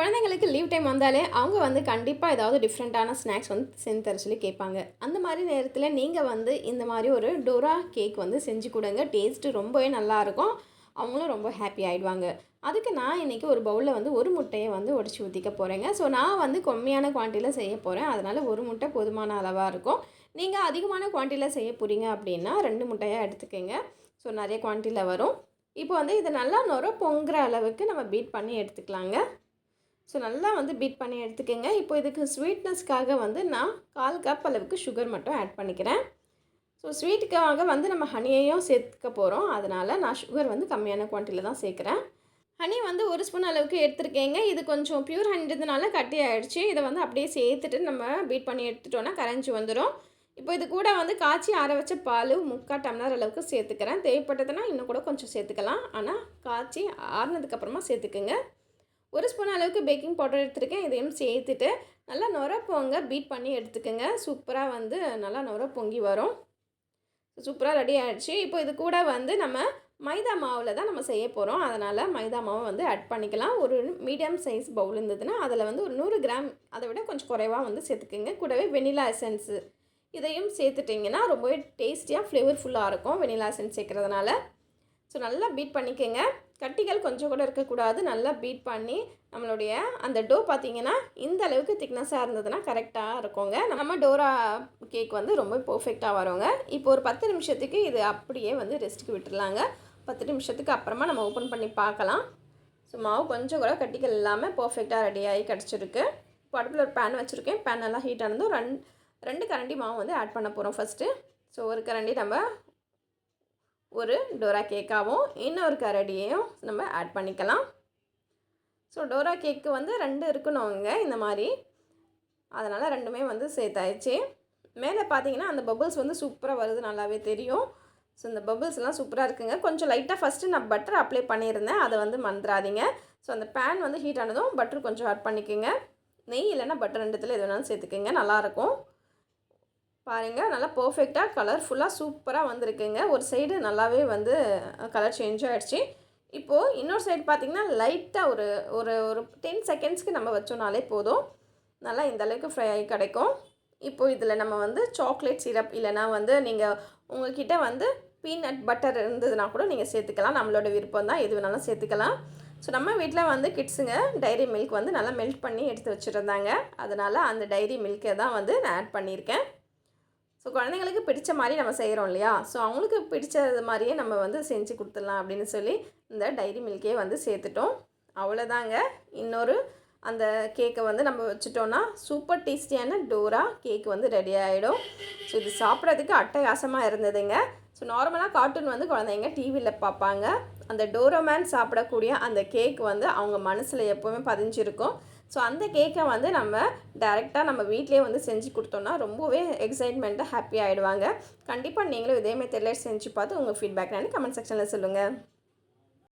குழந்தைங்களுக்கு leave time வந்தாலே அவங்க வந்து கண்டிப்பாக ஏதாவது டிஃப்ரெண்ட்டான ஸ்நாக்ஸ் வந்து செஞ்சு தர சொல்லி கேட்பாங்க. அந்த மாதிரி நேரத்தில் நீங்கள் வந்து இந்த மாதிரி ஒரு டோரா கேக் வந்து செஞ்சு கொடுங்க. டேஸ்ட்டு ரொம்பவே நல்லாயிருக்கும் அவங்களும் ரொம்ப ஹாப்பி ஆகிடுவாங்க அதுக்கு நான் இன்றைக்கி ஒரு பவுலில் வந்து ஒரு முட்டையை வந்து உடச்சி ஊற்றிக்க போகிறேங்க ஸோ நான் வந்து கம்மியான குவான்டிட்டியில் செய்ய போகிறேன் அதனால் ஒரு முட்டை போதுமான அளவாக இருக்கும். நீங்கள் அதிகமான குவான்டிட்டியில் செய்ய போகிறீங்க அப்படின்னா ரெண்டு முட்டையாக எடுத்துக்கோங்க. ஸோ நிறைய குவான்டிட்டியில் வரும். இப்போ வந்து இதை நல்லா நுர பொங்குற அளவுக்கு நம்ம பீட் பண்ணி எடுத்துக்கலாங்க. ஸோ நல்லா வந்து பீட் பண்ணி எடுத்துக்கோங்க. இப்போ இதுக்கு ஸ்வீட்னஸ்க்காக வந்து நான் கால் கப் அளவுக்கு சுகர் மட்டும் ஆட் பண்ணிக்கிறேன். ஸோ ஸ்வீட்டுக்காக வந்து நம்ம ஹனியையும் சேர்த்துக்க போகிறோம் அதனால் நான் சுகர் வந்து கம்மியான குவான்டிட்டியில் தான் சேர்க்குறேன். ஹனி வந்து ஒரு ஸ்பூன் அளவுக்கு எடுத்துருக்கேங்க. இது கொஞ்சம் பியூர் ஹனின்றதுனால கட்டி ஆகிடுச்சு இதை வந்து அப்படியே சேர்த்துட்டு நம்ம பீட் பண்ணி எடுத்துட்டோன்னா கரைஞ்சி வந்துடும் இப்போ இது கூட வந்து காய்ச்சி ஆற வச்ச பால் முக்கால் டம்ளர் அளவுக்கு சேர்த்துக்கிறேன். தேவைப்பட்டதுன்னா இன்னும் கூட கொஞ்சம் சேர்த்துக்கலாம். ஆனால் காய்ச்சி ஆறுனதுக்கப்புறமா சேர்த்துக்குங்க. ஒரு ஸ்பூன் அளவுக்கு பேக்கிங் பவுடர் எடுத்துருக்கேன். இதையும் சேர்த்துட்டு நல்லா நுர பொங்க பீட் பண்ணி எடுத்துக்கோங்க. சூப்பராக வந்து நல்லா நுர பொங்கி வரும். சூப்பராக ரெடி ஆகிடுச்சு இப்போ இது கூட வந்து நம்ம மைதா மாவில் தான் நம்ம செய்ய போகிறோம் அதனால் மைதா மாவை வந்து ஆட் பண்ணிக்கலாம். ஒரு மீடியம் சைஸ் பவுல் இருந்ததுன்னா அதில் வந்து ஒரு நூறு கிராம் அதை விட கொஞ்சம் குறைவாக வந்து சேர்த்துக்குங்க. கூடவே வெனிலா எசன்ஸு இதையும் சேர்த்துட்டிங்கன்னா ரொம்பவே டேஸ்டியாக ஃப்ளேவர்ஃபுல்லாக இருக்கும். வெனிலா எசன்ஸ் சேர்க்குறதுனால. ஸோ நல்லா பீட் பண்ணிக்கோங்க. கட்டிகள் கொஞ்சம் கூட இருக்கக்கூடாது. நல்லா பீட் பண்ணி நம்மளுடைய அந்த டோ பார்த்திங்கன்னா இந்த அளவுக்கு திக்னஸாக இருந்ததுன்னா கரெக்டாக இருக்குங்க. நம்ம டோரா கேக் வந்து ரொம்ப பர்ஃபெக்டாக வருங்க. இப்போ ஒரு பத்து நிமிஷத்துக்கு இது அப்படியே வந்து ரெஸ்ட்டுக்கு விட்டுடலாங்க பத்து நிமிஷத்துக்கு அப்புறமா நம்ம ஓப்பன் பண்ணி பார்க்கலாம். ஸோ மாவு கொஞ்சம் கூட கட்டிகள் இல்லாமல் பர்ஃபெக்டாக ரெடியாகி கிடச்சிருக்கு. இப்போ அடுப்பில் ஒரு பேன் வச்சுருக்கேன். பேன் நல்லா ஹீட் ஆனதும் ரெண்டு ரெண்டு கரண்டி மாவு வந்து ஆட் பண்ண போகிறோம் ஃபஸ்ட்டு ஸோ ஒரு கரண்டி நம்ம ஒரு டோரா கேக்காகவும் இன்னொரு கரடியையும் நம்ம ஆட் பண்ணிக்கலாம். ஸோ டோரா கேக்கு வந்து ரெண்டு இருக்கணுங்க இந்த மாதிரி. அதனால் ரெண்டுமே வந்து சேர்த்தாயிடுச்சு மேலே பார்த்தீங்கன்னா அந்த பபுள்ஸ் வந்து சூப்பராக வருது நல்லாவே தெரியும். ஸோ இந்த பபுள்ஸ்லாம் சூப்பராக இருக்குங்க. கொஞ்சம் லைட்டாக ஃபஸ்ட்டு நான் பட்டர் அப்ளை பண்ணியிருந்தேன். அதை வந்து மறந்துடாதீங்க ஸோ அந்த பேன் வந்து ஹீட் ஆனதும் பட்டர் கொஞ்சம் ஆட் பண்ணிக்கோங்க. நெய் இல்லைன்னா பட்டர் ரெண்டுத்தில் எது வேணாலும் சேர்த்துக்கோங்க. நல்லாயிருக்கும் பாருங்கள் நல்லா பர்ஃபெக்டாக கலர்ஃபுல்லாக சூப்பராக வந்திருக்குங்க. ஒரு சைடு நல்லாவே வந்து கலர் சேஞ்ச் ஆகிடுச்சு இப்போது இன்னொரு சைடு பார்த்திங்கன்னா லைட்டாக ஒரு ஒரு ஒரு டென் செகண்ட்ஸ்க்கு நம்ம வச்சோம்னாலே போதும். நல்லா இந்த அளவுக்கு ஃப்ரை ஆகி கிடைக்கும். இப்போது இதில் நம்ம வந்து சாக்லேட் சிரப் இல்லைனா வந்து நீங்கள் உங்கள்கிட்ட வந்து பீனட் பட்டர் இருந்ததுன்னா கூட நீங்கள் சேர்த்துக்கலாம். நம்மளோட விருப்பம் தான் எது வேணாலும் சேர்த்துக்கலாம். ஸோ நம்ம வீட்டில் வந்து கிட்ஸுங்க டைரி மில்க் வந்து நல்லா மெல்ட் பண்ணி எடுத்து வச்சுருந்தாங்க. அதனால் அந்த டைரி மில்க்கை தான் வந்து நான் ஆட் பண்ணியிருக்கேன். ஸோ குழந்தைங்களுக்கு பிடிச்ச மாதிரி நம்ம செய்கிறோம் இல்லையா? ஸோ அவங்களுக்கு பிடிச்சது மாதிரியே நம்ம வந்து செஞ்சு கொடுத்துடலாம் அப்படின்னு சொல்லி இந்த டைரி மில்கே வந்து சேர்த்துட்டோம். அவ்வளோதாங்க இன்னொரு அந்த கேக்கை வந்து நம்ம வச்சுட்டோன்னா சூப்பர் டேஸ்டியான டோரா கேக் வந்து ரெடி ஆகிடும் ஸோ இது சாப்பிட்றதுக்கு அட்டகாசமாக இருந்ததுங்க. ஸோ நார்மலாக கார்ட்டூன் வந்து குழந்தைங்க டிவியில் பார்ப்பாங்க. அந்த டோரோமேன் சாப்பிடக்கூடிய அந்த கேக் வந்து அவங்க மனசில் எப்போவுமே பதிஞ்சிருக்கும். ஸோ அந்த கேக்கை வந்து நம்ம டேரெக்டாக நம்ம வீட்லேயே வந்து செஞ்சு கொடுத்தோம்னா ரொம்பவே எக்ஸைட்மெண்ட்டாக ஹாப்பி ஆகிடுவாங்க கண்டிப்பாக நீங்களும் இதே மெத்தடில் செஞ்சு பார்த்து உங்கள் ஃபீட்பேக் நான் கமெண்ட் செக்ஷனில் சொல்லுங்கள்